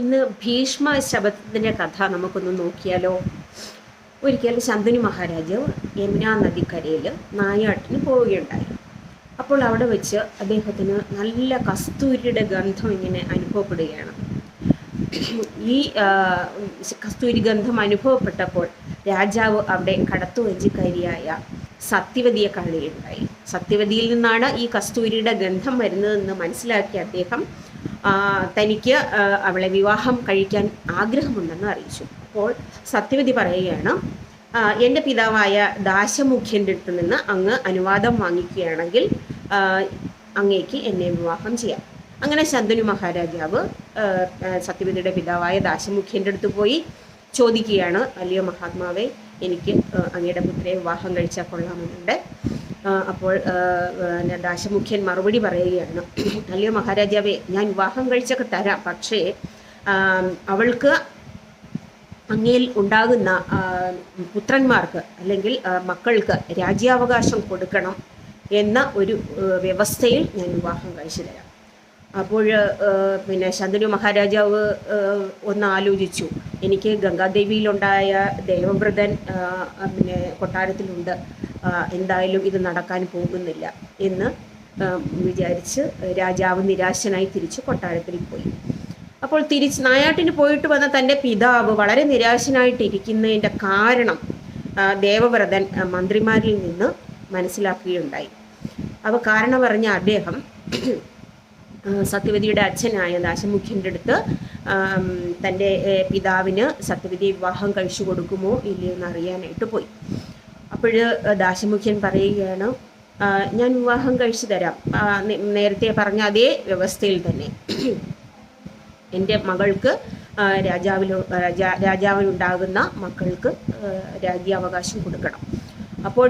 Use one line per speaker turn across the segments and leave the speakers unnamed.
ഇന്ന് ഭീഷ്മ ശബദത്തിന്റെ കഥ നമുക്കൊന്ന് നോക്കിയാലോ? ഒരിക്കൽ ശന്തനു മഹാരാജാവ് യമുനാ നദിക്കരയിൽ നായാട്ടിന് പോവുകയുണ്ടായി. അപ്പോൾ അവിടെ വെച്ച് അദ്ദേഹത്തിന് നല്ല കസ്തൂരിയുടെ ഗന്ധം ഇങ്ങനെ അനുഭവപ്പെടുകയാണ്. ഈ കസ്തൂരി ഗന്ധം അനുഭവപ്പെട്ടപ്പോൾ രാജാവ് അവിടെ കടത്തു വഞ്ചിക്കാരിയായ സത്യവതിയെ കാണുകയുണ്ടായി. സത്യവതിയിൽ നിന്നാണ് ഈ കസ്തൂരിയുടെ ഗന്ധം വരുന്നതെന്ന് മനസ്സിലാക്കിയ അദ്ദേഹം തനിക്ക് അവളെ വിവാഹം കഴിക്കാൻ ആഗ്രഹമുണ്ടെന്ന് അറിയിച്ചു. അപ്പോൾ സത്യവതി പറയുകയാണ് എന്റെ പിതാവായ ദാശമുഖ്യന്റെ അടുത്ത് നിന്ന് അങ്ങ് അനുവാദം വാങ്ങിക്കുകയാണെങ്കിൽ അങ്ങേക്ക് എന്നെ വിവാഹം ചെയ്യാം. അങ്ങനെ ശന്തനു മഹാരാജാവ് സത്യവതിയുടെ പിതാവായ ദാശമുഖ്യന്റെ അടുത്ത് പോയി ചോദിക്കുകയാണ് വലിയ മഹാത്മാവെ എനിക്ക് അങ്ങയുടെ പുത്രിയെ വിവാഹം കഴിച്ചാൽ കൊള്ളാമെന്നുണ്ട്. അപ്പോൾ ദാശമുഖ്യൻ മറുപടി പറയുകയാണ്. അല്ലയോ മഹാരാജാവേ ഞാൻ വിവാഹം കഴിച്ചൊക്കെ തരാം. പക്ഷേ അവൾക്ക് അങ്ങയിൽ ഉണ്ടാകുന്ന പുത്രന്മാർക്ക് അല്ലെങ്കിൽ മക്കൾക്ക് രാജ്യാവകാശം കൊടുക്കണം എന്ന ഒരു വ്യവസ്ഥയിൽ ഞാൻ വിവാഹം കഴിച്ചു തരാം. അപ്പോൾ പിന്നെ ശന്തനു മഹാരാജാവ് ഒന്ന് ആലോചിച്ചു. എനിക്ക് ഗംഗാദേവിയിലുണ്ടായ ദേവവ്രതൻ പിന്നെ കൊട്ടാരത്തിലുണ്ട്. എന്തായാലും ഇത് നടക്കാൻ പോകുന്നില്ല എന്ന് വിചാരിച്ച് രാജാവ് നിരാശനായി തിരിച്ച് കൊട്ടാരത്തിൽ പോയി. അപ്പോൾ തിരിച്ച് നായാട്ടിന് പോയിട്ട് വന്ന തന്റെ പിതാവ് വളരെ നിരാശനായിട്ടിരിക്കുന്നതിന്റെ കാരണം ദേവവ്രതൻ മന്ത്രിമാരിൽ നിന്ന് മനസ്സിലാക്കുകയുണ്ടായി. അപ്പോൾ കാരണം പറഞ്ഞ അദ്ദേഹം സത്യവതിയുടെ അച്ഛനായ ദാശമുഖ്യന്റെ അടുത്ത് തന്റെ പിതാവിന് സത്യവതി വിവാഹം കഴിച്ചു കൊടുക്കുമോ ഇല്ലയോ എന്ന് അറിയാനായിട്ട് പോയി. അപ്പോൾ ദാശമുഖ്യൻ പറയുകയാണ് ഞാൻ വിവാഹം കഴിച്ചു തരാം. നേരത്തെ പറഞ്ഞ അതേ വ്യവസ്ഥയിൽ തന്നെ. എന്റെ മകൾക്ക് രാജാവിന് രാജാവിനുണ്ടാകുന്ന മക്കൾക്ക് രാജ്യാവകാശം കൊടുക്കണം. അപ്പോൾ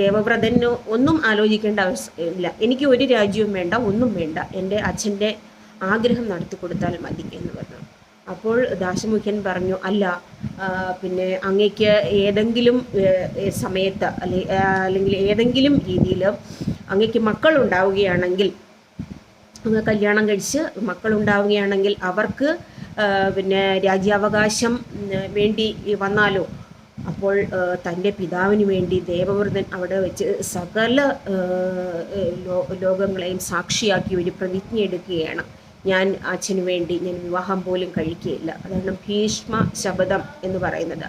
ദേവവ്രതന് ഒന്നും ആലോചിക്കേണ്ട അവസ്ഥ ഇല്ല. എനിക്ക് ഒരു രാജ്യവും വേണ്ട ഒന്നും വേണ്ട. എന്റെ അച്ഛന്റെ ആഗ്രഹം നടത്തി കൊടുത്താൽ മതി എന്ന് പറഞ്ഞു. അപ്പോൾ ദാശമുഖ്യൻ പറഞ്ഞു അല്ല പിന്നെ അങ്ങയ്ക്ക് ഏതെങ്കിലും സമയത്ത് അല്ലെ അല്ലെങ്കിൽ ഏതെങ്കിലും രീതിയിൽ അങ്ങയ്ക്ക് മക്കളുണ്ടാവുകയാണെങ്കിൽ അങ്ങ് കല്യാണം കഴിച്ച് മക്കൾ ഉണ്ടാവുകയാണെങ്കിൽ അവർക്ക് പിന്നെ രാജ്യാവകാശം വേണ്ടി വന്നാലോ? അപ്പോൾ തന്റെ പിതാവിന് വേണ്ടി ദേവവൃതൻ അവിടെ വെച്ച് സകല ലോകങ്ങളെയും സാക്ഷിയാക്കി ഒരു പ്രതിജ്ഞ എടുക്കുകയാണ് ഞാൻ അച്ഛന് വേണ്ടി ഞാൻ വിവാഹം പോലും കഴിക്കുകയില്ല. അതാണ് ഭീഷ്മ ശബദം എന്ന് പറയുന്നത്.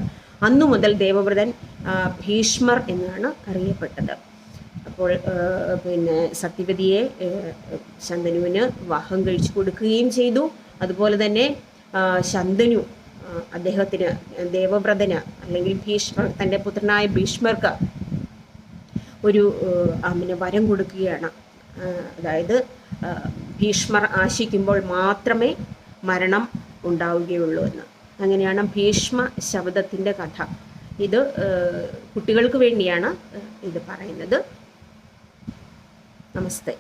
അന്നു മുതൽ ദേവവ്രതൻ ഭീഷ്മർ എന്നാണ് അറിയപ്പെട്ടത്. അപ്പോൾ പിന്നെ സത്യവതിയെ ശന്തനുവിന് വിവാഹം കഴിച്ചു കൊടുക്കുകയും ചെയ്തു. അതുപോലെ തന്നെ ശന്തനു അദ്ദേഹത്തിന് ദേവവ്രതന് അല്ലെങ്കിൽ ഭീഷ്മർ തന്റെ പുത്രനായ ഭീഷ്മർക്ക് ഒരു അമ്മിന് വരം കൊടുക്കുകയാണ്. അതായത് ഭീഷ്മർ ആശിക്കുമ്പോൾ മാത്രമേ മരണം ഉണ്ടാവുകയുള്ളൂ എന്ന്. അങ്ങനെയാണ് ഭീഷ്മ ശബ്ദത്തിന്റെ കഥ. ഇത് കുട്ടികൾക്ക് വേണ്ടിയാണ് ഇത് പറയുന്നത്. നമസ്തേ.